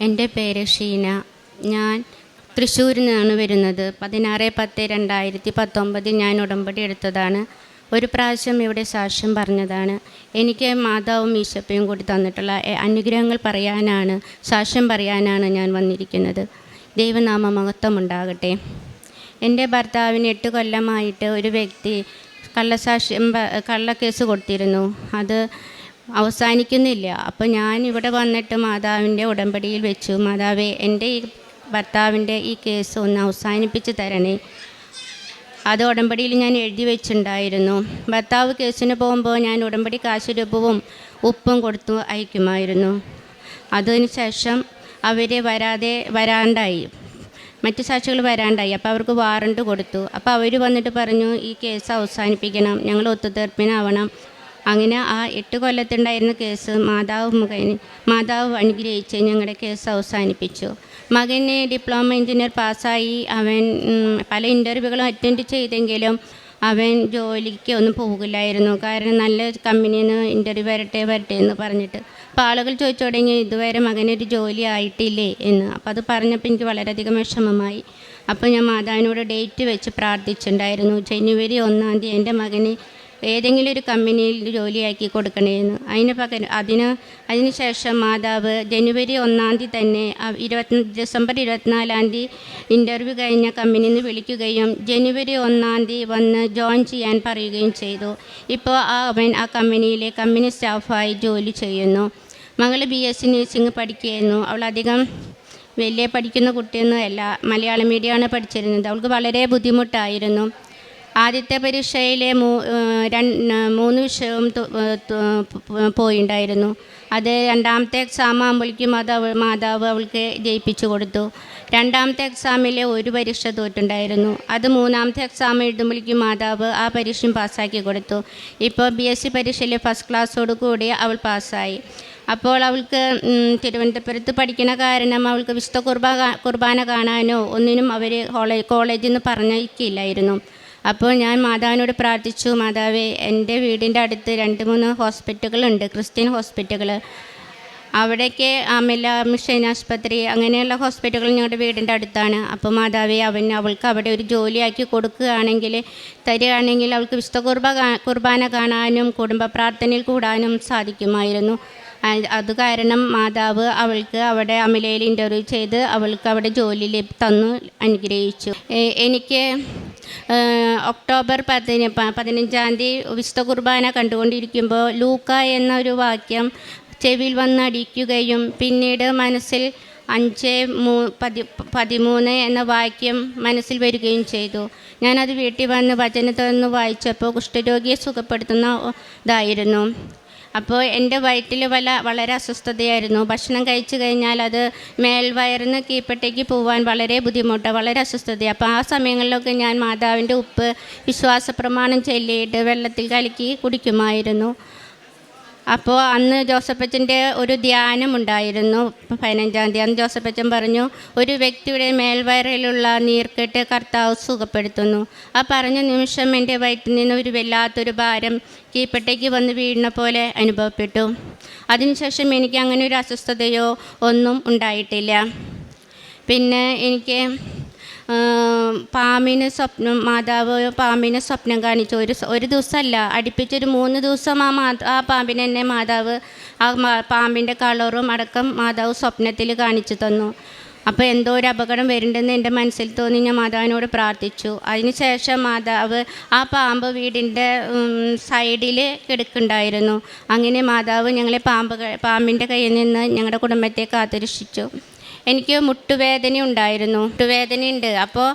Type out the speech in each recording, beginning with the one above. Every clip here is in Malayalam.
എന്റെ പേര് ഷീന. ഞാൻ തൃശ്ശൂരിൽ നിന്നാണ് വരുന്നത്. പതിനാറ് പത്ത് രണ്ടായിരത്തി പത്തൊമ്പതിൽ ഞാൻ ഉടമ്പടി എടുത്തതാണ്. ഒരു പ്രാവശ്യം ഇവിടെ സാക്ഷ്യം പറഞ്ഞതാണ്. എനിക്ക് മാതാവും ഈശപ്പയും കൂടി തന്നിട്ടുള്ള അനുഗ്രഹങ്ങൾ പറയാനാണ് സാക്ഷ്യം പറയാനാണ് ഞാൻ വന്നിരിക്കുന്നത്. ദൈവനാമ മഹത്വമുണ്ടാകട്ടെ. എന്റെ ഭർത്താവിന് എട്ട് കൊല്ലമായിട്ട് ഒരു വ്യക്തി കള്ളസാക്ഷ്യം കള്ളക്കേസ് കൊടുത്തിരുന്നു. അത് അവസാനിക്കുന്നില്ല. അപ്പോൾ ഞാൻ ഇവിടെ വന്നിട്ട് മാതാവിന്റെ ഉടമ്പടിയിൽ വെച്ചു. മാതാവേ എന്റെ ഈ ഭർത്താവിന്റെ ഈ കേസ് ഒന്ന് അവസാനിപ്പിച്ച് തരണേ. അത് ഉടമ്പടിയിൽ ഞാൻ എഴുതി വെച്ചിട്ടുണ്ടായിരുന്നു. ഭർത്താവ് കേസിന് പോകുമ്പോൾ ഞാൻ ഉടമ്പടി കാശ് രൂപവും ഉപ്പും കൊടുത്തു അയക്കുമായിരുന്നു. അതിന് ശേഷം അവർ വരാതെ വരാണ്ടായി. മറ്റു സാക്ഷികൾ വരാണ്ടായി. അപ്പോൾ അവർക്ക് വാറണ്ട് കൊടുത്തു. അപ്പോൾ അവർ വന്നിട്ട് പറഞ്ഞു ഈ കേസ് അവസാനിപ്പിക്കണം. ഞങ്ങൾ ഒത്തുതീർപ്പിനാവണം. അങ്ങനെ ആ എട്ട് കൊല്ലത്തുണ്ടായിരുന്ന കേസ് മാതാവ് മുഖേന മാതാവ് അനുഗ്രഹിച്ച് ഞങ്ങളുടെ കേസ് അവസാനിപ്പിച്ചു. മകന് ഡിപ്ലോമ എഞ്ചിനീയർ പാസ്സായി. അവൻ പല ഇന്റർവ്യൂകളും അറ്റൻഡ് ചെയ്തെങ്കിലും അവൻ ജോലിക്ക് ഒന്നും പോകില്ലായിരുന്നു. കാരണം നല്ല കമ്പനിയിൽ നിന്ന് ഇന്റർവ്യൂ വരട്ടെ വരട്ടെ എന്ന് പറഞ്ഞിട്ട്. അപ്പോൾ ആളുകൾ ചോദിച്ചു തുടങ്ങി ഇതുവരെ മകനൊരു ജോലി ആയിട്ടില്ലേ? എന്ന്. അപ്പോൾ അത് പറഞ്ഞപ്പോൾ എനിക്ക് വളരെയധികം വിഷമമായി. അപ്പോൾ ഞാൻ മാതാവിനോട് ഡേറ്റ് വെച്ച് പ്രാർത്ഥിച്ചിട്ടുണ്ടായിരുന്നു. ജനുവരി ഒന്നാം തീയതി എന്റെ മകന് ഏതെങ്കിലും ഒരു കമ്പനിയിൽ ജോലിയാക്കി കൊടുക്കണേന്ന്. അതിന് പകരം അതിന് ശേഷം മാതാവ് ജനുവരി ഒന്നാം തീയതി തന്നെ ഇരുപത്തി ഡിസംബർ ഇരുപത്തിനാലാം തീയതി ഇന്റർവ്യൂ കഴിഞ്ഞ കമ്പനിയിൽ നിന്ന് വിളിക്കുകയും ജനുവരി ഒന്നാം തീയതി വന്ന് ജോയിൻ ചെയ്യാൻ പറയുകയും ചെയ്തു. ഇപ്പോൾ ആ അവൻ ആ കമ്പനിയിലെ കമ്പനി സ്റ്റാഫായി ജോലി ചെയ്യുന്നു. മകൾ ബി എസ് സി നേഴ്സിംഗ് പഠിക്കുകയായിരുന്നു. അവളധികം വലിയ പഠിക്കുന്ന കുട്ടിയൊന്നും അല്ല മലയാളം മീഡിയമാണ് പഠിച്ചിരുന്നത്. അവൾക്ക് വളരെ ബുദ്ധിമുട്ടായിരുന്നു. ആദ്യത്തെ പരീക്ഷയിലെ മൂന്ന് വിഷയവും പോയിണ്ടായിരുന്നു. അത് രണ്ടാമത്തെ എക്സാം ആകുമ്പോഴേക്കും അത് അവൾ മാതാവ് അവൾക്ക് ജയിപ്പിച്ചു കൊടുത്തു. രണ്ടാമത്തെ എക്സാമിലെ ഒരു പരീക്ഷ തോറ്റുണ്ടായിരുന്നു. അത് മൂന്നാമത്തെ എക്സാം എഴുതുമ്പോഴേക്കും മാതാവ് ആ പരീക്ഷയും പാസ്സാക്കി കൊടുത്തു. ഇപ്പോൾ ബി എസ് സി പരീക്ഷയിൽ ഫസ്റ്റ് ക്ലാസ്സോട് കൂടി അവൾ പാസ്സായി. അപ്പോൾ അവൾക്ക് തിരുവനന്തപുരത്ത് പഠിക്കുന്ന കാരണം അവൾക്ക് വിശുദ്ധ കുർബാന കുർബാന കാണാനോ ഒന്നിനും അവർ കോളേജിൽ നിന്ന് പറഞ്ഞയക്കില്ലായിരുന്നു. അപ്പോൾ ഞാൻ മാതാവിനോട് പ്രാർത്ഥിച്ചു മാതാവേ എന്റെ വീടിന്റെ അടുത്ത് രണ്ട് മൂന്ന് ഹോസ്പിറ്റലുകളുണ്ട് ക്രിസ്ത്യൻ ഹോസ്പിറ്റലുകൾ അവിടേക്ക് അമില മിഷൻ ആശുപത്രി അങ്ങനെയുള്ള ഹോസ്പിറ്റലുകൾ ഞങ്ങളുടെ വീടിന്റെ അടുത്താണ്. അപ്പോൾ മാതാവേ അവൻ അവൾക്ക് അവിടെ ഒരു ജോലിയാക്കി കൊടുക്കുകയാണെങ്കിൽ തരികയാണെങ്കിൽ അവൾക്ക് വിശുദ്ധ കുർബ കുർബാന കാണാനും കുടുംബ പ്രാർത്ഥനയിൽ കൂടാനും സാധിക്കുമായിരുന്നു. അത് കാരണം മാതാവ് അവൾക്ക് അവിടെ അമിലയിൽ ഇന്റർവ്യൂ ചെയ്ത് അവൾക്ക് അവിടെ ജോലി തന്നു അനുഗ്രഹിച്ചു. എനിക്ക് ഒക്ടോബർ പതിന പതിനഞ്ചാം തീയതി വിശുദ്ധ കുർബാന കണ്ടുകൊണ്ടിരിക്കുമ്പോൾ ലൂക്ക എന്നൊരു വാക്യം ചെവിയിൽ വന്നടിക്കുകയും പിന്നീട് മനസ്സിൽ അഞ്ച് മൂ പതി പതിമൂന്ന് എന്ന വാക്യം മനസ്സിൽ വരികയും ചെയ്തു. ഞാനത് വീട്ടിൽ വന്ന് വചനത്തൊന്ന് വായിച്ചപ്പോൾ കുഷ്ഠരോഗിയെ സുഖപ്പെടുത്തുന്ന ഇതായിരുന്നു. അപ്പോൾ എന്റെ വയറ്റിൽ വല വളരെ അസ്വസ്ഥതയായിരുന്നു. ഭക്ഷണം കഴിച്ചു കഴിഞ്ഞാൽ അത് മേൽവയറിന്ന് കീപ്പട്ടേക്ക് പോകാൻ വളരെ ബുദ്ധിമുട്ട് വളരെ അസ്വസ്ഥത അപ്പോൾ ആ സമയങ്ങളിലൊക്കെ ഞാൻ മാതാവിന്റെ ഉപ്പ് വിശ്വാസ പ്രമാണം ചൊല്ലിയിട്ട് വെള്ളത്തിൽ കലക്കി കുടിക്കുമായിരുന്നു. അപ്പോൾ അന്ന് ജോസഫച്ചന്റെ ഒരു ധ്യാനം ഉണ്ടായിരുന്നു പതിനഞ്ചാം തീയതി അന്ന് ജോസഫച്ചൻ പറഞ്ഞു ഒരു വ്യക്തിയുടെ മേൽവയറിലുള്ള നീർക്കെട്ട് കർത്താവ് സുഖപ്പെടുത്തുന്നു. ആ പറഞ്ഞ നിമിഷം എന്റെ വയറ്റിൽ നിന്ന് ഒരു വല്ലാത്തൊരു ഭാരം കീപ്പട്ടേക്ക് വന്ന് വീഴുന്ന പോലെ അനുഭവപ്പെട്ടു. അതിനുശേഷം എനിക്ക് അങ്ങനെ ഒരു അസ്വസ്ഥതയോ ഒന്നും ഉണ്ടായിട്ടില്ല. പിന്നെ എനിക്ക് പാമ്പിന് സ്വപ്നം മാതാവ് പാമ്പിന് സ്വപ്നം കാണിച്ചു. ഒരു ഒരു ദിവസമല്ല അടുപ്പിച്ചൊരു മൂന്ന് ദിവസം ആ മാ ആ പാമ്പിനെ എന്നെ മാതാവ് ആ പാമ്പിന്റെ കളറും അടക്കം മാതാവ് സ്വപ്നത്തിൽ കാണിച്ചു തന്നു. അപ്പോൾ എന്തോ ഒരു അപകടം വരുന്നുണ്ടെന്ന് എന്റെ മനസ്സിൽ തോന്നി. ഞാൻ മാതാവിനോട് പ്രാർത്ഥിച്ചു. അതിനുശേഷം മാതാവ് ആ പാമ്പ് വീടിന്റെ സൈഡിൽ കിടക്കുന്നുണ്ടായിരുന്നു. അങ്ങനെ മാതാവ് ഞങ്ങളെ പാമ്പ് പാമ്പിന്റെ കയ്യിൽ നിന്ന് ഞങ്ങളുടെ കുടുംബത്തെ കാത്തുരക്ഷിച്ചു. എനിക്ക് മുട്ടുവേദന ഉണ്ടായിരുന്നു. മുട്ടുവേദന ഉണ്ട് അപ്പോൾ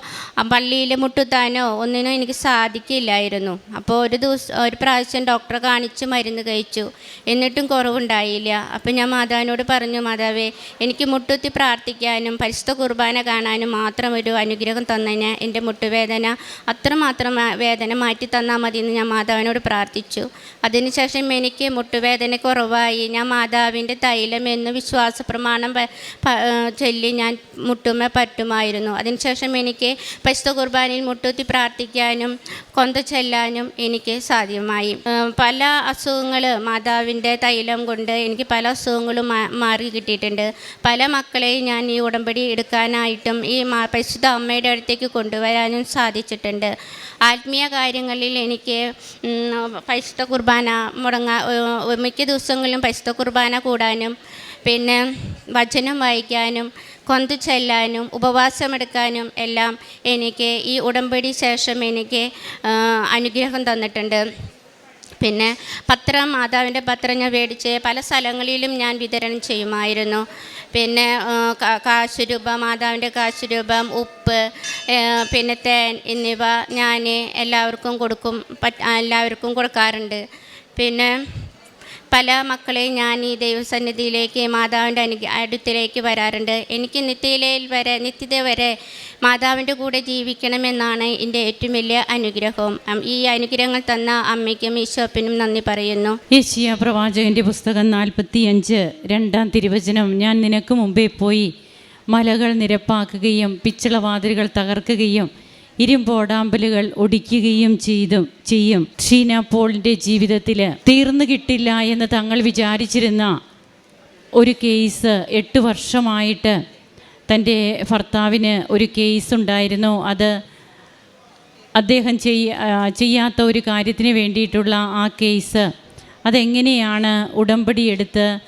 പള്ളിയിൽ മുട്ടുത്താനോ ഒന്നിനും എനിക്ക് സാധിക്കില്ലായിരുന്നു. അപ്പോൾ ഒരു ദിവസം ഒരു പ്രാവശ്യം ഡോക്ടറെ കാണിച്ച് മരുന്ന് കഴിച്ചു. എന്നിട്ടും കുറവുണ്ടായില്ല. അപ്പോൾ ഞാൻ മാതാവിനോട് പറഞ്ഞു മാതാവേ എനിക്ക് മുട്ടുത്തി പ്രാർത്ഥിക്കാനും പരിശുദ്ധ കുർബാന കാണാനും മാത്രം ഒരു അനുഗ്രഹം തന്നതിന് എന്റെ മുട്ടുവേദന അത്രമാത്രം വേദന മാറ്റി തന്നാൽ മതി എന്ന് ഞാൻ മാതാവിനോട് പ്രാർത്ഥിച്ചു. അതിനുശേഷം എനിക്ക് മുട്ടുവേദന കുറവായി. ഞാൻ മാതാവിന്റെ തൈലം എന്ന് വിശ്വാസ പ്രമാണം ചൊല്ലി ഞാൻ മുട്ടുമ പറ്റുമായിരുന്നു. അതിനുശേഷം എനിക്ക് പരിശുദ്ധ കുർബാനയിൽ മുട്ടുത്തി പ്രാർത്ഥിക്കാനും കൊന്ത ചെല്ലാനും എനിക്ക് സാധ്യമായി. പല അസുഖങ്ങൾ മാതാവിന്റെ തൈലം കൊണ്ട് എനിക്ക് പല അസുഖങ്ങളും മാറി കിട്ടിയിട്ടുണ്ട്. പല മക്കളെയും ഞാൻ ഈ ഉടമ്പടി എടുക്കാനായിട്ടും ഈ പരിശുദ്ധ അമ്മയുടെ അടുത്തേക്ക് കൊണ്ടുവരാനും സാധിച്ചിട്ടുണ്ട്. ആത്മീയ കാര്യങ്ങളിൽ എനിക്ക് പശുത്ത കുർബാന മുടങ്ങാ മിക്ക ദിവസങ്ങളിലും പരിശുദ്ധ കുർബാന കൂടാനും പിന്നെ വചനം വായിക്കാനും കൊന്തു ചെല്ലാനും ഉപവാസമെടുക്കാനും എല്ലാം എനിക്ക് ഈ ഉടമ്പടി ശേഷം എനിക്ക് അനുഗ്രഹം തന്നിട്ടുണ്ട്. പിന്നെ പത്രം മാതാവിന്റെ പത്രം ഞാൻ മേടിച്ച് പല സ്ഥലങ്ങളിലും ഞാൻ വിതരണം ചെയ്യുമായിരുന്നു. പിന്നെ കാശുരൂപം മാതാവിന്റെ കാശുരൂപം ഉപ്പ് പിന്നെ തേൻ എന്നിവ ഞാൻ എല്ലാവർക്കും കൊടുക്കും എല്ലാവർക്കും കൊടുക്കാറുണ്ട്. പിന്നെ പല മക്കളെയും ഞാൻ ഈ ദൈവസന്നിധിയിലേക്ക് മാതാവിന്റെ അനു അടുത്തിലേക്ക് വരാറുണ്ട്. എനിക്ക് നിത്യയിലയിൽ വരെ നിത്യത വരെ മാതാവിന്റെ കൂടെ ജീവിക്കണമെന്നാണ് എന്റെ ഏറ്റവും വലിയ അനുഗ്രഹം. ഈ അനുഗ്രഹങ്ങൾ തന്ന അമ്മയ്ക്കും ഈശോപ്പിനും നന്ദി പറയുന്നു. യേശിയ പ്രവാചകന്റെ പുസ്തകം നാൽപ്പത്തി അഞ്ച് രണ്ടാം തിരുവചനം. ഞാൻ നിനക്ക് മുമ്പേ പോയി മലകൾ നിരപ്പാക്കുകയും പിച്ചളവാതിലുകൾ തകർക്കുകയും ഇരുമ്പോടാമ്പലുകൾ ഒടിക്കുകയും ചെയ്തും ചെയ്യും. ഷീന പോളിന്റെ ജീവിതത്തിൽ തീർന്നു കിട്ടില്ല എന്ന് തങ്ങൾ വിചാരിച്ചിരുന്ന ഒരു കേസ് എട്ട് വർഷമായിട്ട് തന്റെ ഭർത്താവിന് ഒരു കേസ് ഉണ്ടായിരുന്നു. അത് അദ്ദേഹം ചെയ്യ ചെയ്യാത്ത ഒരു കാര്യത്തിന് വേണ്ടിയിട്ടുള്ള ആ കേസ്. അതെങ്ങനെയാണ് ഉടമ്പടി എടുത്ത്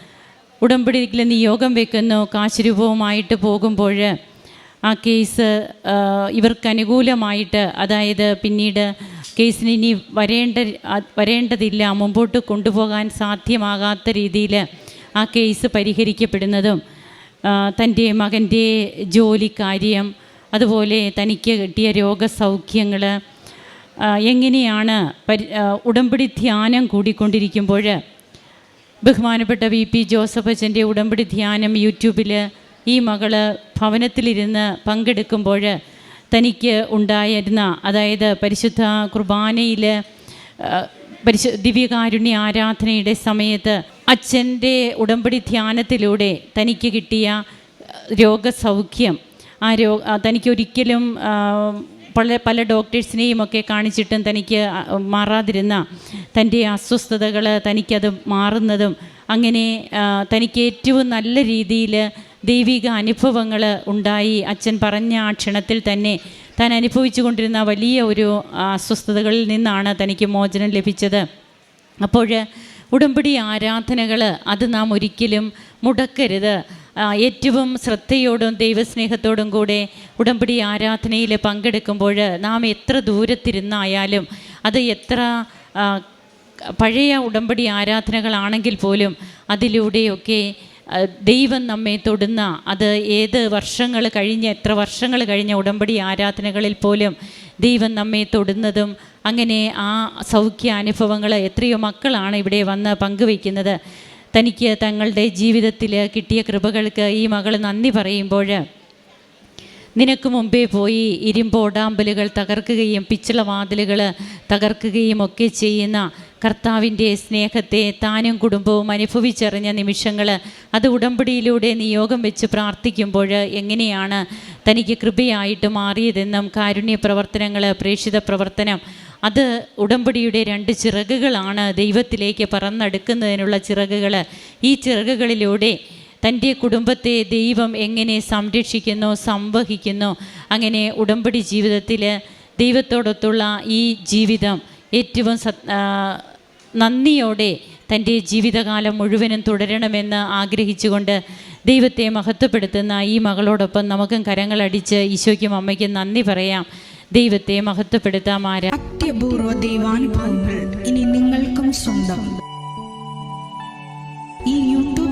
ഉടമ്പടിയിൽ നിയോഗം വെക്കുന്നു കാശ് രൂപവുമായിട്ട് പോകുമ്പോൾ ആ കേസ് ഇവർക്ക് അനുകൂലമായിട്ട് അതായത് പിന്നീട് കേസിന് ഇനി വരേണ്ട വരേണ്ടതില്ല മുമ്പോട്ട് കൊണ്ടുപോകാൻ സാധ്യമാകാത്ത രീതിയിൽ ആ കേസ് പരിഹരിക്കപ്പെടുന്നതും തന്റെ മകന്റെ ജോലിക്കാര്യം അതുപോലെ തനിക്ക് കിട്ടിയ രോഗസൗഖ്യങ്ങൾ എങ്ങനെയാണ് പരി ഉടമ്പടി ധ്യാനം കൂടിക്കൊണ്ടിരിക്കുമ്പോൾ ബഹുമാനപ്പെട്ട വി പി ജോസഫ് അച്ഛന്റെ ഉടമ്പടി ധ്യാനം യൂട്യൂബിൽ ഈ മകൾ ഭവനത്തിലിരുന്ന് പങ്കെടുക്കുമ്പോൾ തനിക്ക് ഉണ്ടായിരുന്ന അതായത് പരിശുദ്ധ കുർബാനയിൽ പരിശു ദിവ്യകാരുണ്യ ആരാധനയുടെ സമയത്ത് അച്ഛന്റെ ഉടമ്പടി ധ്യാനത്തിലൂടെ തനിക്ക് കിട്ടിയ രോഗസൗഖ്യം ആ രോ തനിക്കൊരിക്കലും പല പല ഡോക്ടേഴ്സിനെയും ഒക്കെ കാണിച്ചിട്ടും തനിക്ക് മാറാതിരുന്ന തന്റെ അസ്വസ്ഥതകൾ തനിക്കത് മാറുന്നതും അങ്ങനെ തനിക്ക് ഏറ്റവും നല്ല രീതിയിൽ ദൈവിക അനുഭവങ്ങൾ ഉണ്ടായി. അച്ഛൻ പറഞ്ഞ ആ ക്ഷണത്തിൽ തന്നെ താൻ അനുഭവിച്ചു കൊണ്ടിരുന്ന വലിയ ഒരു അസ്വസ്ഥതകളിൽ നിന്നാണ് തനിക്ക് മോചനം ലഭിച്ചത്. അപ്പോൾ ഉടമ്പടി ആരാധനകൾ അത് നാം ഒരിക്കലും മുടക്കരുത്. ഏറ്റവും ശ്രദ്ധയോടും ദൈവസ്നേഹത്തോടും കൂടെ ഉടമ്പടി ആരാധനയിൽ പങ്കെടുക്കുമ്പോൾ നാം എത്ര ദൂരത്തിരുന്നായാലും അത് എത്ര പഴയ ഉടമ്പടി ആരാധനകളാണെങ്കിൽ പോലും അതിലൂടെയൊക്കെ ദൈവം നമ്മെ തൊടുന്ന അത് ഏത് വർഷങ്ങൾ കഴിഞ്ഞ് എത്ര വർഷങ്ങൾ കഴിഞ്ഞ ഉടമ്പടി ആരാധനകളിൽ പോലും ദൈവം നമ്മെ തൊടുന്നതും അങ്ങനെ ആ സൗഖ്യ അനുഭവങ്ങൾ എത്രയോ മക്കളാണ് ഇവിടെ വന്ന് പങ്കുവയ്ക്കുന്നത്. തനിക്ക് തങ്ങളുടെ ജീവിതത്തിൽ കിട്ടിയ കൃപകൾക്ക് ഈ മകൾ നന്ദി പറയുമ്പോൾ നിനക്ക് മുമ്പേ പോയി ഇരുമ്പോടാമ്പലുകൾ തകർക്കുകയും പിച്ചളവാതിലുകൾ തകർക്കുകയും ഒക്കെ ചെയ്യുന്ന കർത്താവിന്റെ സ്നേഹത്തെ താനും കുടുംബവും അനുഭവിച്ചറിഞ്ഞ നിമിഷങ്ങൾ അത് ഉടമ്പടിയിലൂടെ നിയോഗം വെച്ച് പ്രാർത്ഥിക്കുമ്പോൾ എങ്ങനെയാണ് തനിക്ക് കൃപയായിട്ട് മാറിയതെന്നും കാരുണ്യ പ്രവർത്തനങ്ങൾ പ്രേക്ഷിത പ്രവർത്തനം അത് ഉടമ്പടിയുടെ രണ്ട് ചിറകുകളാണ് ദൈവത്തിലേക്ക് പറന്നെടുക്കുന്നതിനുള്ള ചിറകുകൾ ഈ ചിറകുകളിലൂടെ തന്റെ കുടുംബത്തെ ദൈവം എങ്ങനെ സംരക്ഷിക്കുന്നു സംവഹിക്കുന്നു അങ്ങനെ ഉടമ്പടി ജീവിതത്തിൽ ദൈവത്തോടൊത്തുള്ള ഈ ജീവിതം ഏറ്റവും നന്ദിയോടെ തന്റെ ജീവിതകാലം മുഴുവനും തുടരണമെന്ന് ആഗ്രഹിച്ചുകൊണ്ട് ദൈവത്തെ മഹത്വപ്പെടുത്തുന്ന ഈ മകളോടൊപ്പം നമുക്കും കരങ്ങളടിച്ച് ഈശോയ്ക്കും അമ്മയ്ക്കും നന്ദി പറയാം. ദൈവത്തെ മഹത്വപ്പെടുത്താം ആരാ ദൈവാനുഭവങ്ങൾ ഇനി നിങ്ങൾക്കും സ്വന്തം.